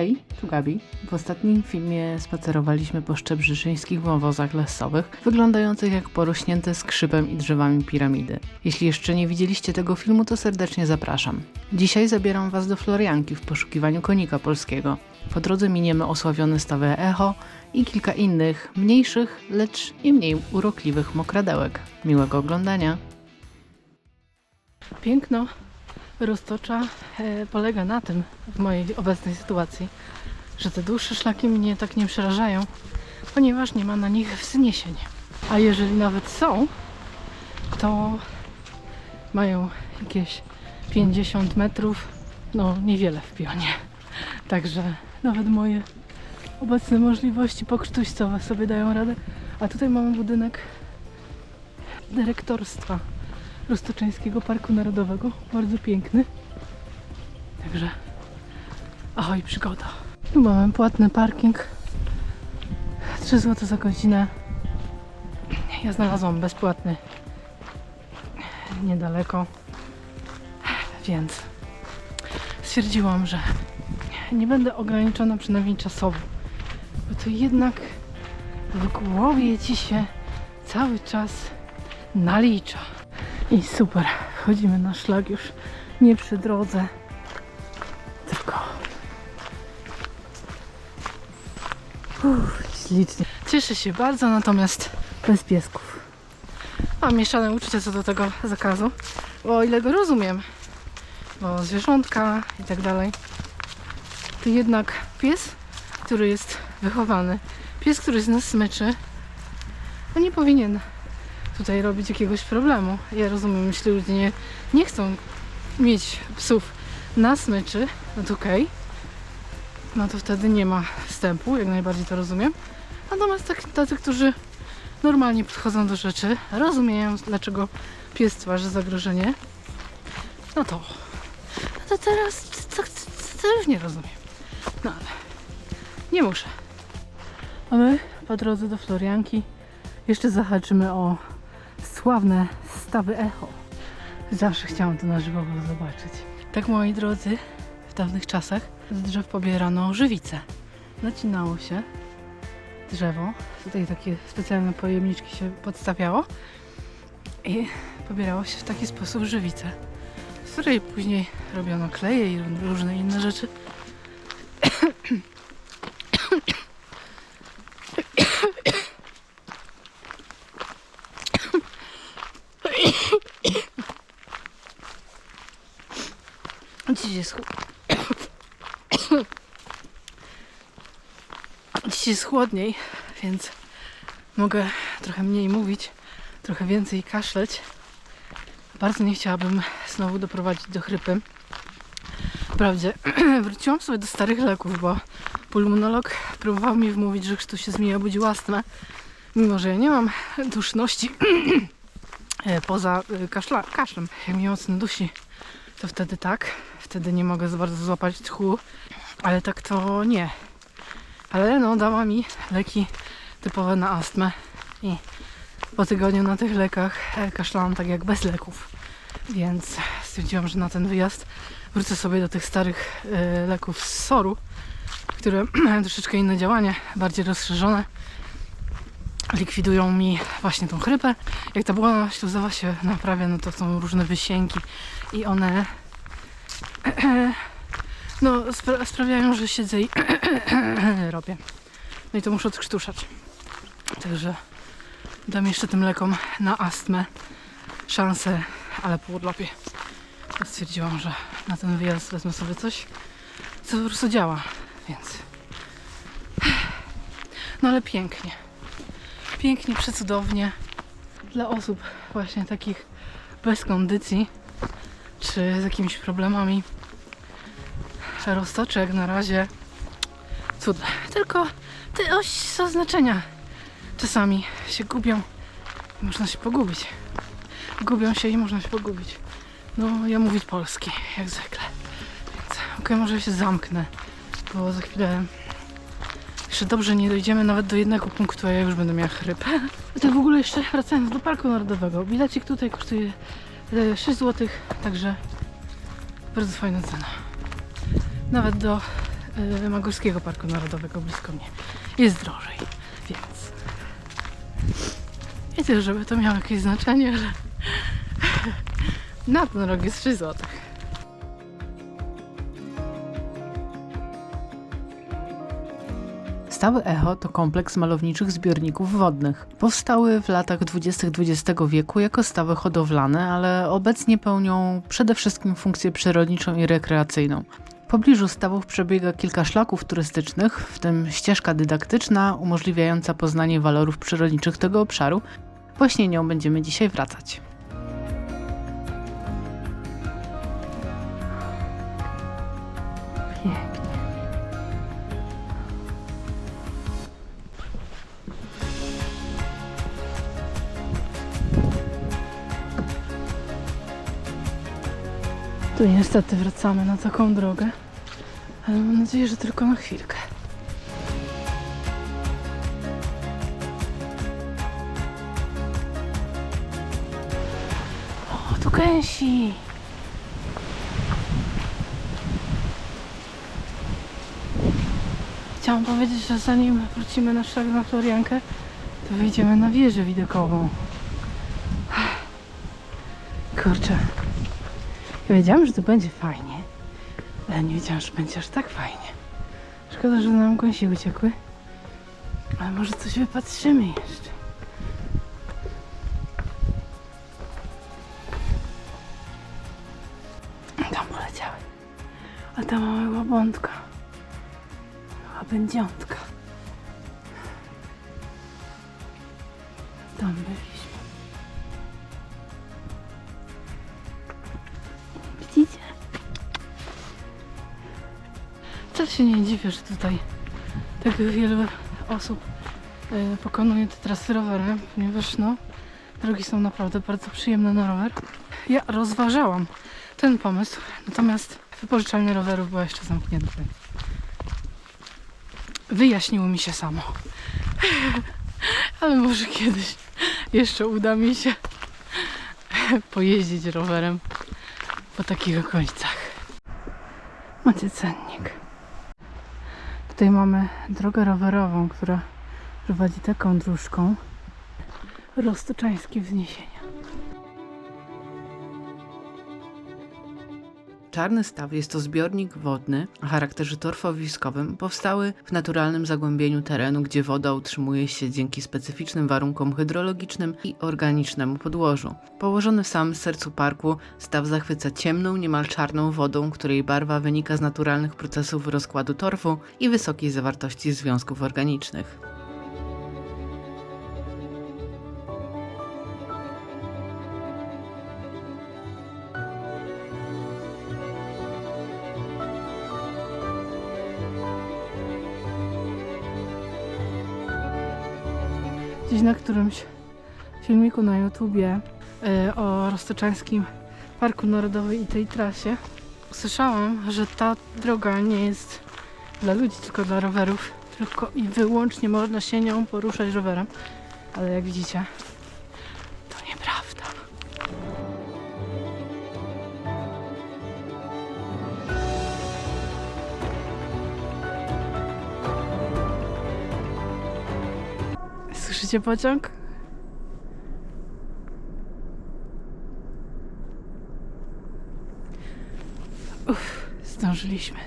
Hej, tu Gabi. W ostatnim filmie spacerowaliśmy po szczebrzyszyńskich wąwozach lesowych, wyglądających jak porośnięte skrzypem i drzewami piramidy. Jeśli jeszcze nie widzieliście tego filmu, to serdecznie zapraszam. Dzisiaj zabieram Was do Florianki w poszukiwaniu konika polskiego. Po drodze miniemy osławione stawy Echo i kilka innych, mniejszych, lecz nie mniej urokliwych mokradełek. Miłego oglądania! Piękno roztocza e, polega na tym, w mojej obecnej sytuacji, że te dłuższe szlaki mnie tak nie przerażają, ponieważ nie ma na nich wzniesień. A jeżeli nawet są, to mają jakieś 50 metrów, no niewiele w pionie. Także nawet moje obecne możliwości pokrztuścowe sobie dają radę. A tutaj mamy budynek dyrektorstwa Roztoczeńskiego Parku Narodowego. Bardzo piękny. Także ahoj, przygoda. Tu mamy płatny parking. 3 zł za godzinę. Ja znalazłam bezpłatny niedaleko. Więc stwierdziłam, że nie będę ograniczona przynajmniej czasowo. Bo to jednak w głowie ci się cały czas nalicza. I super, wchodzimy na szlak już nie przy drodze, tylko Uff, ślicznie. Cieszę się bardzo, natomiast bez piesków. Mam mieszane uczucia co do tego zakazu, bo o ile go rozumiem, bo zwierzątka i tak dalej, to jednak pies, który jest wychowany, pies, który z nas smyczy, no nie powinien tutaj robić jakiegoś problemu. Ja rozumiem, jeśli ludzie nie, nie chcą mieć psów na smyczy, no to okej. No to wtedy nie ma wstępu, jak najbardziej to rozumiem. Natomiast tak, tacy, którzy normalnie podchodzą do rzeczy, rozumieją dlaczego pies tworzy zagrożenie, no to, no to teraz to, to już nie rozumiem. No ale nie muszę. A my po drodze do Florianki jeszcze zahaczymy o sławne stawy echo. Zawsze chciałam to na żywo zobaczyć. Tak, moi drodzy, w dawnych czasach z drzew pobierano żywice. Nacinało się drzewo, tutaj takie specjalne pojemniczki się podstawiało i pobierało się w taki sposób żywicę, z której później robiono kleje i różne inne rzeczy. Jest, chł- Dziś jest chłodniej, więc mogę trochę mniej mówić, trochę więcej kaszleć. Bardzo nie chciałabym znowu doprowadzić do chrypy. Wprawdzie wróciłam sobie do starych leków, bo pulmonolog próbował mi wmówić, że tu się z mnie obudził astmę, mimo że ja nie mam duszności e, poza e, kaszla, kaszlem. Jak mnie mocno dusi, to wtedy tak. Wtedy nie mogę za bardzo złapać tchu, ale tak to nie. Ale no, dała mi leki typowe na astmę i po tygodniu na tych lekach e, kaszlałam tak jak bez leków. Więc stwierdziłam, że na ten wyjazd wrócę sobie do tych starych e, leków z Soru, które mają troszeczkę inne działanie, bardziej rozszerzone. Likwidują mi właśnie tą chrypę. Jak ta błona śluzowa się naprawia, no to są różne wysięgi i one no, spra- sprawiają, że siedzę i robię. No i to muszę odkrztuszać. Także dam jeszcze tym lekom na astmę szansę, ale po urlopie stwierdziłam, że na ten wyjazd wezmę sobie coś, co po prostu działa, więc no ale pięknie. Pięknie, przecudownie. Dla osób właśnie takich bez kondycji, czy z jakimiś problemami roztoczek na razie cudne. Tylko te oś zaznaczenia czasami się gubią i można się pogubić. Gubią się i można się pogubić. No, ja mówić polski, jak zwykle. Więc okej, może się zamknę, bo za chwilę jeszcze dobrze nie dojdziemy nawet do jednego punktu, a ja już będę miała chrypę. A tak w ogóle jeszcze wracając do Parku Narodowego. Bilecik tutaj kosztuje e, 6 zł, także bardzo fajna cena. Nawet do y, Magórskiego Parku Narodowego blisko mnie. Jest drożej, więc wiecie, żeby to miało jakieś znaczenie, ale na ten rok jest 3 zł. Stały Echo to kompleks malowniczych zbiorników wodnych. Powstały w latach 20. XX wieku jako stawy hodowlane, ale obecnie pełnią przede wszystkim funkcję przyrodniczą i rekreacyjną. W pobliżu stawów przebiega kilka szlaków turystycznych, w tym ścieżka dydaktyczna umożliwiająca poznanie walorów przyrodniczych tego obszaru. Właśnie nią będziemy dzisiaj wracać. Tu niestety wracamy na taką drogę, ale mam nadzieję, że tylko na chwilkę. O, tu gęsi! Chciałam powiedzieć, że zanim wrócimy na szlak na Floriankę, to wyjdziemy na wieżę widokową. Kurczę, ja wiedziałam, że to będzie fajnie, ale nie wiedziałam, że będzie aż tak fajnie. Szkoda, że nam gąsi uciekły. Ale może coś wypatrzymy jeszcze. Tam poleciały. A tam mamy łabątka. Łabędziątka. Tam byliśmy. Się nie dziwię, że tutaj tak wiele osób e, pokonuje te trasy rowerem, ponieważ no, drogi są naprawdę bardzo przyjemne na rower. Ja rozważałam ten pomysł, natomiast wypożyczalnia rowerów była jeszcze zamknięta. Wyjaśniło mi się samo. Ale może kiedyś jeszcze uda mi się pojeździć rowerem po takich okolicach. Macie cennik. Tutaj mamy drogę rowerową, która prowadzi taką dróżką. Roztoczańskie wzniesienia. Czarny Staw jest to zbiornik wodny o charakterze torfowiskowym, powstały w naturalnym zagłębieniu terenu, gdzie woda utrzymuje się dzięki specyficznym warunkom hydrologicznym i organicznemu podłożu. Położony w samym sercu parku, staw zachwyca ciemną, niemal czarną wodą, której barwa wynika z naturalnych procesów rozkładu torfu i wysokiej zawartości związków organicznych. Gdzieś na którymś filmiku na YouTubie e, o Roztoczańskim Parku Narodowym i tej trasie usłyszałam, że ta droga nie jest dla ludzi, tylko dla rowerów. Tylko i wyłącznie można się nią poruszać rowerem. Ale jak widzicie, Słyszycie pociąg? Uff, zdążyliśmy.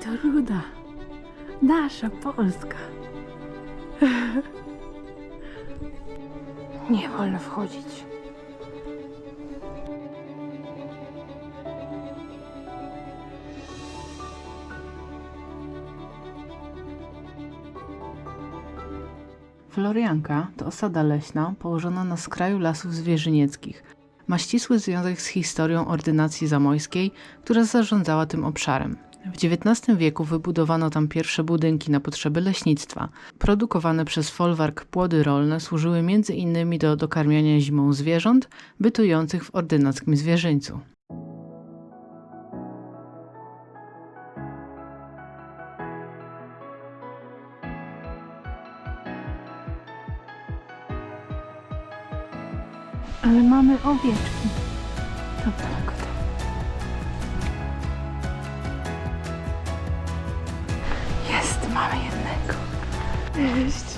To ruda. Nasza Polska. Nie wolno wchodzić. Florianka to osada leśna położona na skraju lasów zwierzynieckich. Ma ścisły związek z historią ordynacji zamojskiej, która zarządzała tym obszarem. W XIX wieku wybudowano tam pierwsze budynki na potrzeby leśnictwa. Produkowane przez folwark płody rolne służyły m.in. do dokarmiania zimą zwierząt bytujących w ordynackim zwierzyńcu. Ale mamy owieczki. To tak. Cześć.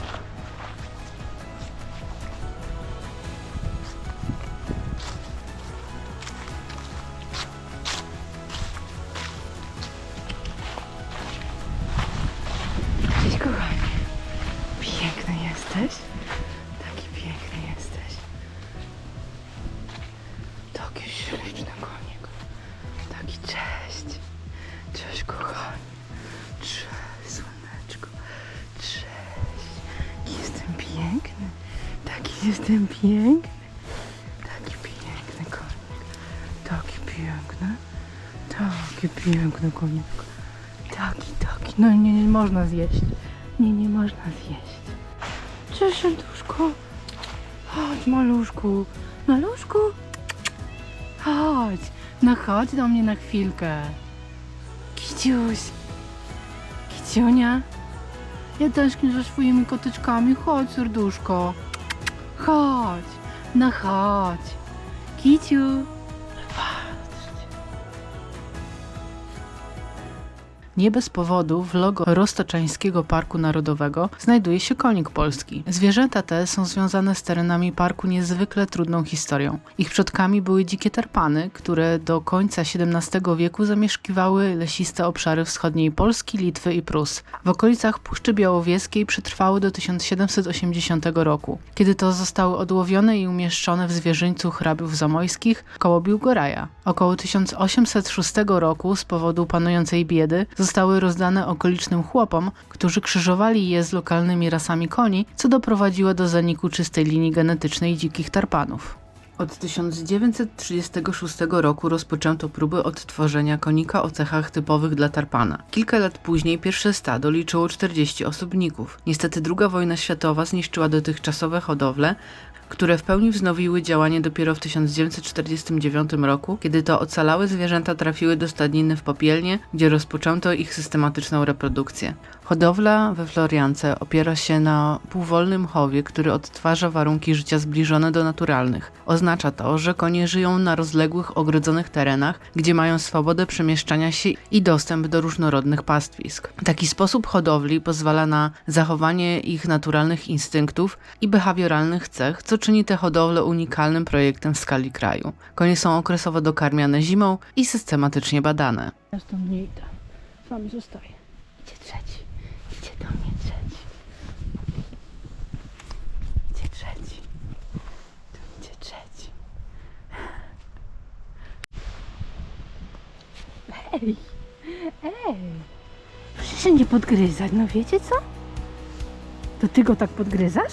Taki jestem piękny. Taki piękny konik. Taki piękny. Taki piękny konik. Taki, taki. No nie, nie można zjeść. Nie, nie można zjeść. Cześć, serduszko. Chodź, maluszku. Maluszku. Chodź. No chodź do mnie na chwilkę. Kiciuś. Kiciunia. Ja tęsknię za swoimi kotyczkami. Chodź, serduszko. Chodź. No chodź. Nie bez powodu w logo Roztoczańskiego Parku Narodowego znajduje się konik polski. Zwierzęta te są związane z terenami parku niezwykle trudną historią. Ich przodkami były dzikie tarpany, które do końca XVII wieku zamieszkiwały lesiste obszary wschodniej Polski, Litwy i Prus. W okolicach Puszczy Białowieskiej przetrwały do 1780 roku, kiedy to zostały odłowione i umieszczone w zwierzyńcu hrabiów zamojskich koło Biłgoraja. Około 1806 roku z powodu panującej biedy zostały rozdane okolicznym chłopom, którzy krzyżowali je z lokalnymi rasami koni, co doprowadziło do zaniku czystej linii genetycznej dzikich tarpanów. Od 1936 roku rozpoczęto próby odtworzenia konika o cechach typowych dla tarpana. Kilka lat później pierwsze stado liczyło 40 osobników. Niestety II wojna światowa zniszczyła dotychczasowe hodowle, które w pełni wznowiły działanie dopiero w 1949 roku, kiedy to ocalałe zwierzęta trafiły do stadniny w Popielnie, gdzie rozpoczęto ich systematyczną reprodukcję. Hodowla we Floriance opiera się na półwolnym chowie, który odtwarza warunki życia zbliżone do naturalnych. Oznacza to, że konie żyją na rozległych, ogrodzonych terenach, gdzie mają swobodę przemieszczania się i dostęp do różnorodnych pastwisk. Taki sposób hodowli pozwala na zachowanie ich naturalnych instynktów i behawioralnych cech, co czyni tę hodowlę unikalnym projektem w skali kraju. Konie są okresowo dokarmiane zimą i systematycznie badane. Ja stąd nie idę. Z wami zostaję. Idzie trzeci. Idzie do mnie trzeci. Idzie trzeci. Tu idzie trzeci. Ej! Ej! Proszę się nie podgryzać, no wiecie co? To ty go tak podgryzasz?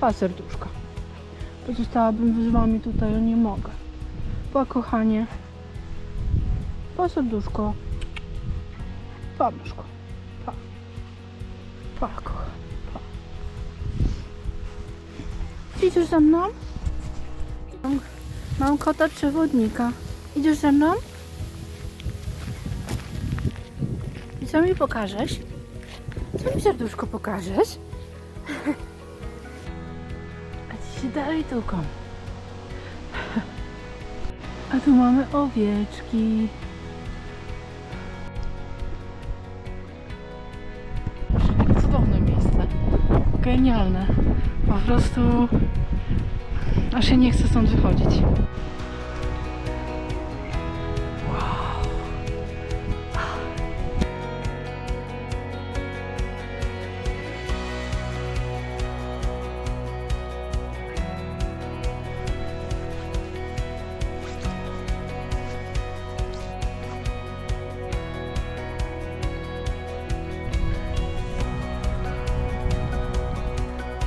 Pa serduszko. Pozostałabym z wami tutaj, ale nie mogę. Pa kochanie. Pa serduszko. Pa myszko. Pa. Pa kochanie. Idziesz ze mną? Mam, mam kota przewodnika. Idziesz ze mną? I co mi pokażesz? Co mi serduszko pokażesz? Dalej tuką. A tu mamy owieczki. Cudowne miejsce. Genialne. Po prostu aż się nie chce stąd wychodzić.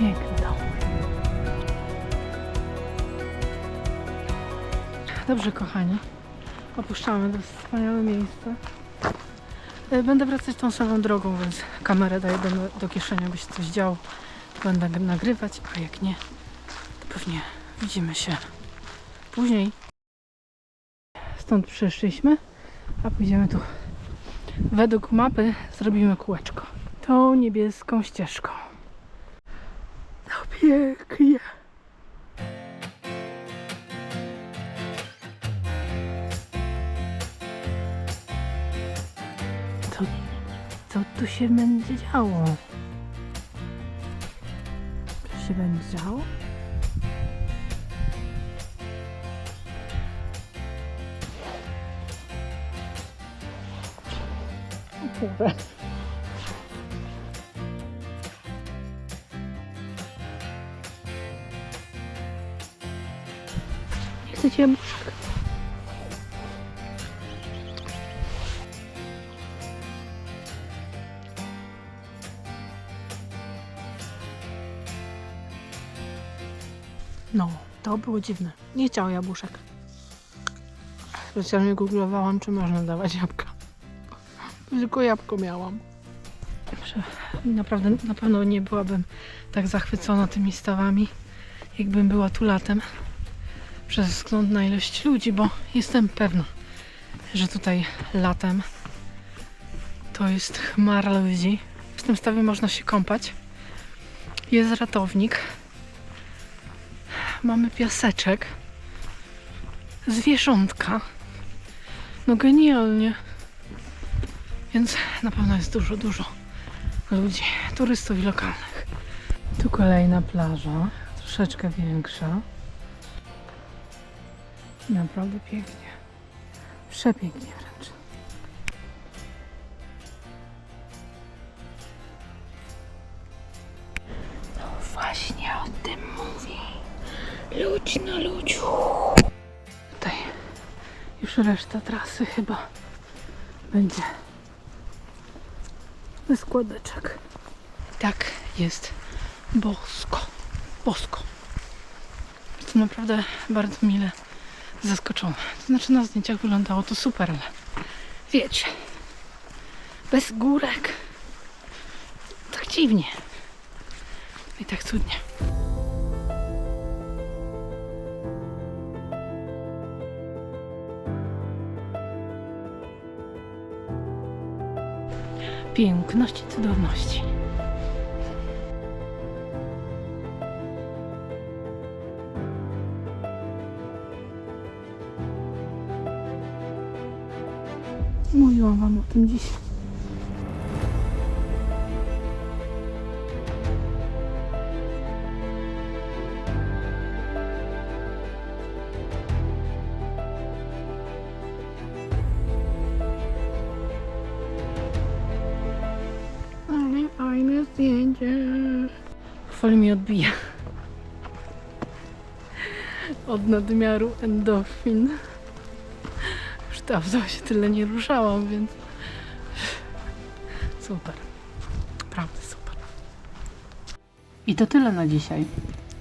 Piękny. Dobrze, kochani. Opuszczamy to wspaniałe miejsce. E, Będę wracać tą samą drogą, więc kamerę daję do, do kieszeni, aby się coś działo. Będę nagrywać, a jak nie, to pewnie widzimy się później. Stąd przyszliśmy, a pójdziemy tu. Według mapy zrobimy kółeczko. Tą niebieską ścieżką. No pięknie. Co, co tu się będzie działo? Co się będzie działo? Dobra. Jabłuszek? No, to było dziwne. Nie chciał jabłuszek. Specjalnie googlowałam, czy można dawać jabłka. Tylko jabłko miałam. Naprawdę, na pewno nie byłabym tak zachwycona tymi stawami, jakbym była tu latem. Przez wzgląd na ilość ludzi, bo jestem pewna, że tutaj latem to jest chmara ludzi. W tym stawie można się kąpać. Jest ratownik. Mamy piaseczek. Zwierzątka. No genialnie. Więc na pewno jest dużo, dużo ludzi, turystów i lokalnych. Tu kolejna plaża, troszeczkę większa. Naprawdę pięknie. Przepięknie wręcz. No właśnie o tym mówię. Ludź na ludziu. Tutaj już reszta trasy chyba będzie bez składeczek. Tak jest bosko. Bosko. Jestem naprawdę bardzo mile zaskoczona. To znaczy na zdjęciach wyglądało to super, ale wiecie, bez górek. Tak dziwnie. I tak cudnie. Piękności, cudowności. Mówiłam wam o tym dziś. Ale. Chwali mi odbija. Od nadmiaru endorfin. Dawno się tyle nie ruszałam, więc super. Naprawdę super. I to tyle na dzisiaj.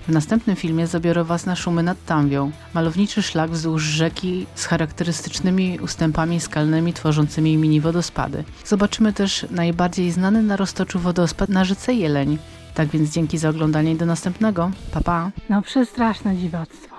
W następnym filmie zabiorę Was na szumy nad Tamwią, malowniczy szlak wzdłuż rzeki z charakterystycznymi ustępami skalnymi tworzącymi mini wodospady. Zobaczymy też najbardziej znany na roztoczu wodospad na rzece Jeleń. Tak więc dzięki za oglądanie i do następnego. Pa pa! No przestraszne dziwactwo.